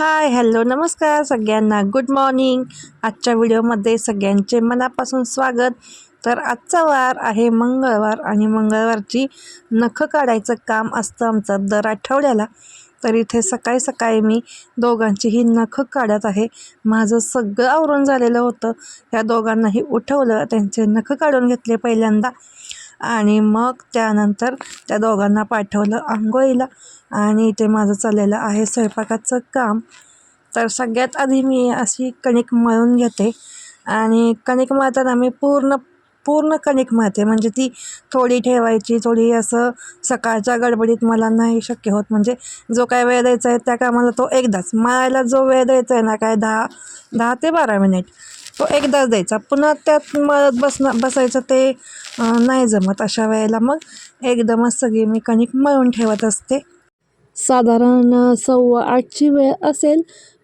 Hi hello नमस्कार सगळ्यांना. Good morning आजच्या व्हिडिओमध्ये सगळ्यांचे मनापासून स्वागत. तर आजचा वार आहे मंगळवार आणि मंगळवारची नखं काढायचं काम असतं आमचं दर आठवड्याला. तर इथे सकाळी सकाळी मी दोघांचीही नखं काढत आहे. माझं सगळं आवरून झालेलं होतं. या दोघांनाही उठवलं. त्यांचे नखं काढून घेतले पहिल्यांदा. आणि मग त्यानंतर त्या दोघांना पाठवलं आंघोळीला. आणि इथे माझं चाललेलं आहे स्वयंपाकाचं काम. तर सगळ्यात आधी मी अशी कणिक मळून घेते. आणि कणिक मळताना मी पूर्ण पूर्ण कणिक मळते. म्हणजे ती थोडी ठेवायची थोडी असं सकाळच्या गडबडीत मला नाही शक्य होत. म्हणजे जो काय वेळ द्यायचा आहे त्या कामाला तो एकदाच. मळायला जो वेळ द्यायचा आहे ना काय दहा दहा ते बारा मिनिट. तो एकदाच द्यायचा. पुन्हा त्यात मळत बसणं बसायचं ते नाही जमत अशा वेळेला मग एकदमच सगळी मी कणिक मळून ठेवत असते. साधारण सव्वा आठची वेळ असेल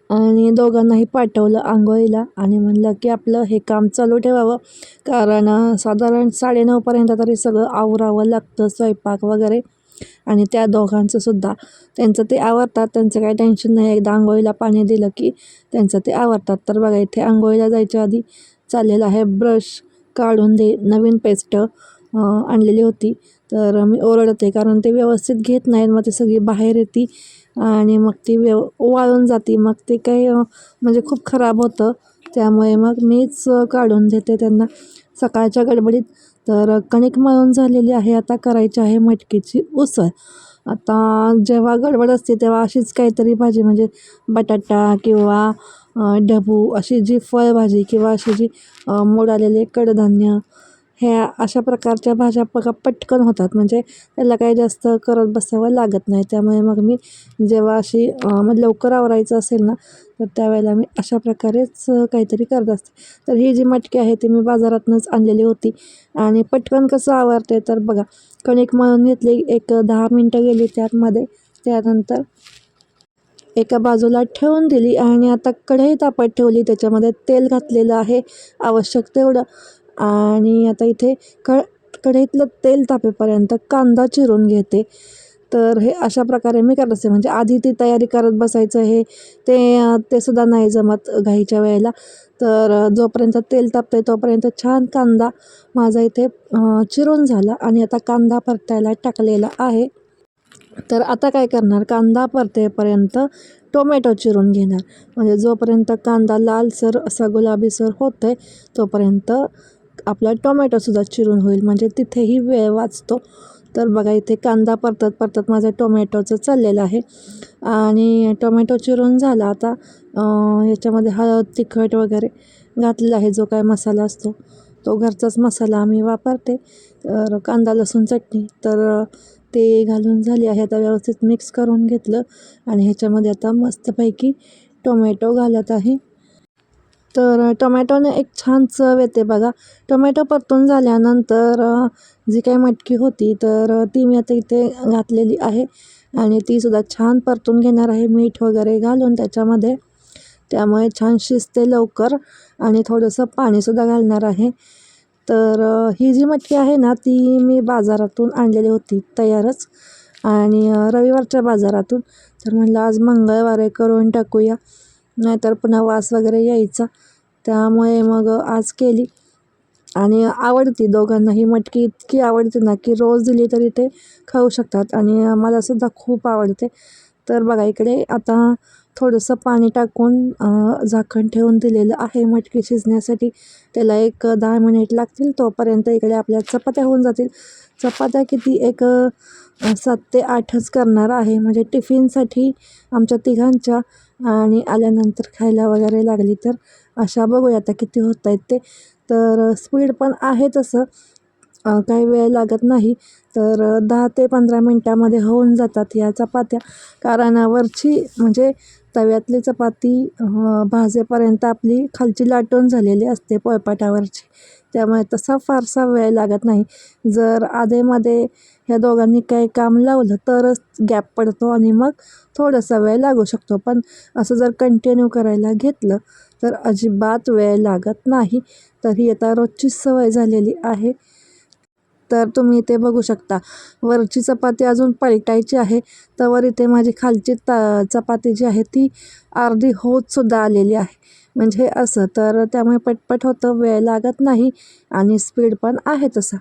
आणि दोघांनाही पाठवलं आंघोळीला आणि म्हणलं की आपलं हे काम चालू ठेवावं. कारण साधारण साडेनऊपर्यंत तरी सगळं आवरावं लागतं स्वयंपाक वगैरे. आणि त्या दोघांचं सुद्धा. त्यांचं ते आवरतात त्यांचं काही टेन्शन नाही. एकदा आंघोळीला पाणी दिलं की त्यांचं ते आवरतात. तर बघा इथे आंघोळीला जायच्या आधी चाललेलं आहे ब्रश काढून दे नवीन पेस्ट आणलेली होती. तर मी ओरडते कारण ते व्यवस्थित घेत नाहीत. मग ते सगळी बाहेर येते आणि मग ती व्यव वाळून जाते. मग ते काही म्हणजे खूप खराब होतं. त्यामुळे मग मीच काढून देते त्यांना. सकाळच्या गडबडीत तर कणिक मळून झालेली आहे आता करायची आहे मटकीची उसळ. आता जेव्हा गडबड असते तेव्हा अशीच काहीतरी भाजी म्हणजे बटाटा किंवा ढबू अशी जी फळभाजी किंवा अशी जी मोड आलेले कडधान्य ह्या अशा प्रकारच्या भाज्या बघा पटकन होतात. म्हणजे त्याला काही जास्त करत बसावं लागत नाही. त्यामुळे मग मी जेव्हा अशी मग लवकर आवरायचं असेल ना तर त्यावेळेला मी अशा प्रकारेच काहीतरी करत असते. तर ही जी मटकी आहे ती मी बाजारातूनच आणलेली होती. आणि पटकन कसं आवरते तर बघा कणिक मळून घेतली एक दहा मिनटं गेली त्यातमध्ये त्यानंतर एका बाजूला ठेवून दिली आणि आता कढई तापत ठेवली त्याच्यामध्ये तेल घातलेलं आहे आवश्यक तेवढं. आणि आता इथे क कढईतलं तेल तापेपर्यंत कांदा चिरून घेते. तर हे अशा प्रकारे मी करत असते. म्हणजे आधी ती तयारी करत बसायचं हे ते ते सुद्धा नाही जमत घाईच्या वेळेला. तर जोपर्यंत तेल तापते तोपर्यंत छान कांदा माझा इथे चिरून झाला आणि आता कांदा परतायला टाकलेला आहे. तर आता काय करणार? कांदा परतेपर्यंत टोमॅटो चिरून घेणार. म्हणजे जोपर्यंत कांदा लालसर असा गुलाबीसर होत आहे तोपर्यंत आपला टोमॅटोसुद्धा चिरून होईल. म्हणजे तिथेही वेळ वाचतो. तर बघा इथे कांदा परतत परतत माझं टोमॅटोचं चाललेलं आहे. आणि टोमॅटो चिरून झाला आता याच्यामध्ये हळद तिखट वगैरे घातलेला आहे जो काय मसाला असतो तो घरचाच मसाला आम्ही वापरते. तर कांदा लसूण चटणी तर ते घालून झाली आहे. आता व्यवस्थित मिक्स करून घेतलं. आणि ह्याच्यामध्ये आता मस्तपैकी टोमॅटो घालत आहे. तर टोमॅटोने एक छान चव येते बघा. टोमॅटो परतून झाल्यानंतर जी काही मटकी होती तर ती मी आता इथे घातलेली आहे. आणि तीसुद्धा छान परतून घेणार आहे मीठ वगैरे घालून त्याच्यामध्ये. त्यामुळे छान शिजते लवकर आणि थोडंसं पाणीसुद्धा घालणार आहे. तर ही जी मटकी आहे ना ती मी बाजारातून आणलेली होती तयारच. आणि रविवारच्या बाजारातून. तर म्हणलं आज मंगळवार आहे करून टाकूया. नाहीतर पुन्हा वास वगैरे यायचा. त्यामुळे मग आज केली. आणि आवडती दोघांना ही मटकी इतकी आवडते ना की रोज दिली तरी ते खाऊ शकतात. आणि मला सुद्धा खूप आवडते. तर बघा इकडे आता थोडंसं पाणी टाकून झाकण ठेवून दिलेलं आहे मटकी शिजण्यासाठी. त्याला एक दहा मिनिट लागतील तोपर्यंत इकडे आपल्या चपात्या होऊन जातील. चपात्या किती एक सात ते आठच करणार आहे. म्हणजे टिफिनसाठी आमच्या तिघांच्या आणि आल्यानंतर खायला वगैरे लागली तर अशा बघूया आता किती होत आहेत ते. तर स्पीड पण आहे तसं. काही वेळ लागत नाही. तर दहा ते पंधरा मिनटामध्ये होऊन जातात या चपात्या. कारण वरची म्हणजे तव्यातली चपाती भाजेपर्यंत आपली खालची लाटून झालेली असते पोळपाटावरची. त्यामुळे तसा फारसा वेळ लागत नाही. जर आधेमध्ये ह्या दोघांनी काही काम लावलं तरच गॅप पडतो आणि मग थोडासा वेळ लागू शकतो. पण असं जर कंटिन्यू करायला घेतलं तर अजिबात वेळ लागत नाही. तर ही आता रोजची सवय झालेली आहे. तर तुम्ही इथे बघू शकता वरची चपाती अजून पलटायची आहे. तर इथे माझी खालची ता चपाती जी आहे ती अर्धी होतसुद्धा आलेली आहे. म्हणजे असं तर त्यामुळे पटपट होतं वेळ लागत नाही आणि स्पीड पण आहे तसा.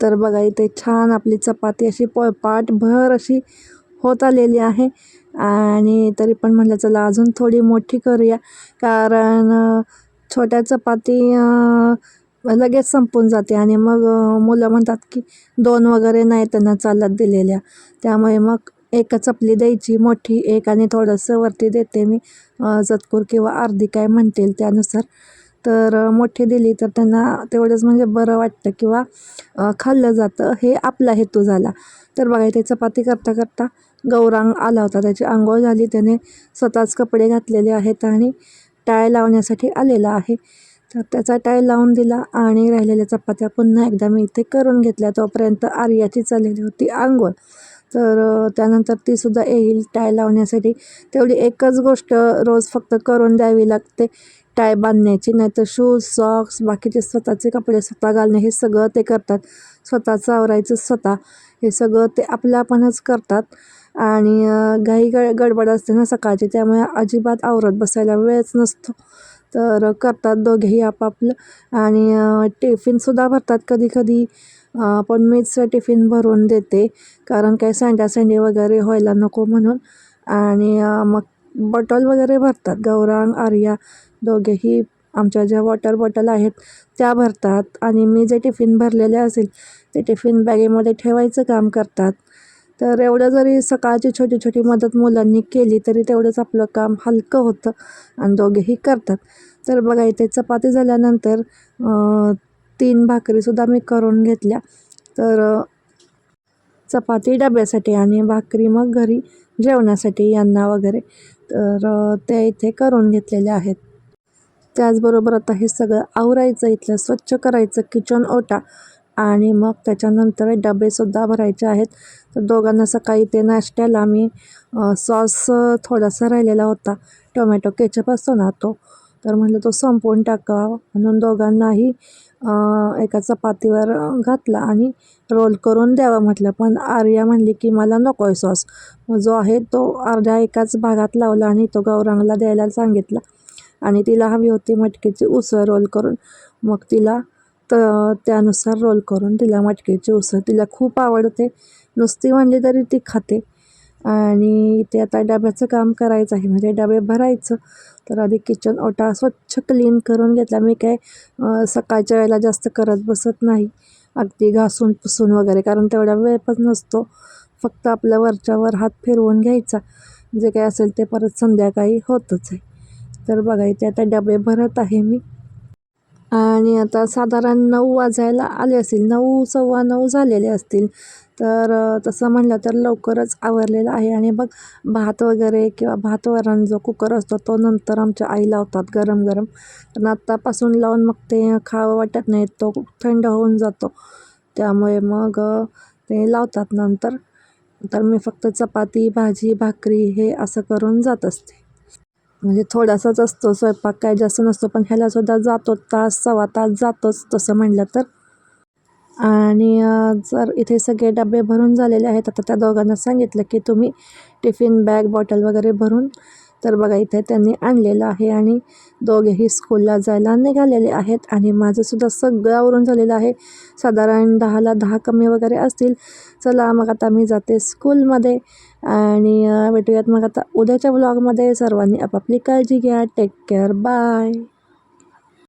तर बघा इथे छान आपली चपाती अशी पोळपाट भर अशी होत आलेली आहे. आणि तरी पण म्हटलं चला अजून थोडी मोठी करूया. कारण छोट्या चपाती लगेच संपून जाते. आणि मग मुलं म्हणतात की दोन वगैरे नाही त्यांना चालत दिलेल्या. त्यामुळे मग एकच चपली द्यायची मोठी एक आणि थोडंसं वरती देते मी. अं, चतकूर किंवा अर्धी काय म्हणतील त्यानुसार. तर मोठे मोठी दिली तर त्यांना तेवढंच म्हणजे बरं वाटतं किंवा खाल्लं जातं. हे आपला हेतू झाला. तर बघा इथे चपाती करता करता गौरांग आला होता. त्याची आंघोळ झाली. त्याने स्वतःच कपडे घातलेले आहेत आणि टाय लावण्यासाठी आलेला आहे. तर त्याचा टाय लावून दिला आणि राहिलेल्या चपात्या पुन्हा एकदा मी इथे करून घेतल्या. तोपर्यंत आर्याची चाललेली होती आंघोळ. तर त्यानंतर तीसुद्धा येईल टाय लावण्यासाठी. तेवढी एकच गोष्ट रोज फक्त करून द्यावी लागते टाय बांधण्याची. नाहीतर शूज सॉक्स बाकीचे स्वतःचे कपडे स्वतः घालणे हे सगळं ते करतात. स्वतःचं आवरायचं स्वतः. हे सगळं ते आपल्यापणच करतात. आणि घाई गड गडबड असते ना सकाळची त्यामुळे अजिबात आवरत बसायला वेळच नसतो. तर करतात दोघेही आपापलं. आणि टिफिनसुद्धा भरतात कधी कधी पण मीच टिफिन भरून देते. कारण काही सांडासांडी वगैरे व्हायला नको म्हणून. आणि मग बॉटल वगैरे भरतात. गौरांग आर्या दोघेही आमच्या ज्या वॉटर बॉटल आहेत त्या भरतात. आणि मी जे टिफिन भरलेले असेल ते टिफिन बॅगेमध्ये ठेवायचं काम करतात. तर एवढं जरी सकाळची छोटी छोटी मदत मुलांनी केली तरी तेवढंच आपलं काम हलकं होतं. आणि दोघेही करतात. तर बघा इथे चपाती झाल्यानंतर तीन भाकरीसुद्धा मी करून घेतल्या. तर चपाती डब्यासाठी आणि भाकरी मग घरी जेवणासाठी यांना वगैरे. तर ते इथे करून घेतलेले आहेत. त्याचबरोबर आता हे सगळं आवरायचं इथलं स्वच्छ करायचं किचन ओटा आणि मग त्याच्यानंतर डबेसुद्धा भरायचे आहेत. तर दोघांना सकाळी ते नाश्त्याला मी सॉस थोडासा राहिलेला होता. टोमॅटो केचप असतो ना तो तर म्हटलं तो संपवून टाकावा म्हणून दोघांनाही एका चपातीवर घातला आणि रोल करून द्यावा म्हटलं. पण आर्या म्हणली की मला नको आहे सॉस जो आहे तो अर्ध्या एकाच भागात लावला आणि तो गौरांगला द्यायला सांगितला. आणि तिला हवी होती मटकीची उसळ रोल करून. मग तिला त त्यानुसार रोल करून तिला मटकीची उसळ. तिला खूप आवडते. नुसती म्हणली तरी ती खाते. आणि ते आता डब्याचं काम करायचं आहे. म्हणजे डबे भरायचं. तर आधी किचन ओटा स्वच्छ क्लीन करून घेतला. मी काय सकाळच्या वेळेला जास्त करत बसत नाही. अगदी घासून पुसून वगैरे. कारण तेवढा वेळ पण नसतो. फक्त आपल्या वरच्यावर हात फिरवून घ्यायचा. जे काय असेल ते परत संध्याकाळी होतच आहे. तर बघा इथे आता डबे भरत आहे मी. आणि आता साधारण नऊ वाजायला आले असतील नऊ सव्वा नऊ झालेले असतील. तर तसं म्हणलं तर लवकरच आवरलेलं आहे. आणि मग भात वगैरे किंवा भात वरण जो कुकर असतो तो नंतर आमच्या आई लावतात गरम गरम. पण आत्तापासून लावून मग ते खावं वाटत नाही तो थंड होऊन जातो. त्यामुळे मग ते लावतात नंतर. तर मी फक्त चपाती भाजी भाकरी हे असं करून जात असते. म्हणजे थोडासाच असतो स्वयंपाक काय जास्त नसतो पण ह्याला सुद्धा जातो तास सव्वा तास जातोच तसं म्हणलं तर. आणि जर इथे सगळे डबे भरून झालेले आहेत आता त्या दोघांना सांगितलं की तुम्ही टिफिन बॅग बॉटल वगैरे भरून तर बघा इथे त्यांनी आणलेलं आहे आणि दोघेही स्कूलला जायला निघालेले आहेत आणि माझंसुद्धा सगळं आवरून झालेलं आहे. साधारण दहाला दहा कमी वगैरे असतील. चला मग आता मी जाते स्कूलमध्ये आणि भेटूयात मग आता उद्याच्या ब्लॉगमध्ये सर्वांनी आपापली काळजी घ्या. Take care bye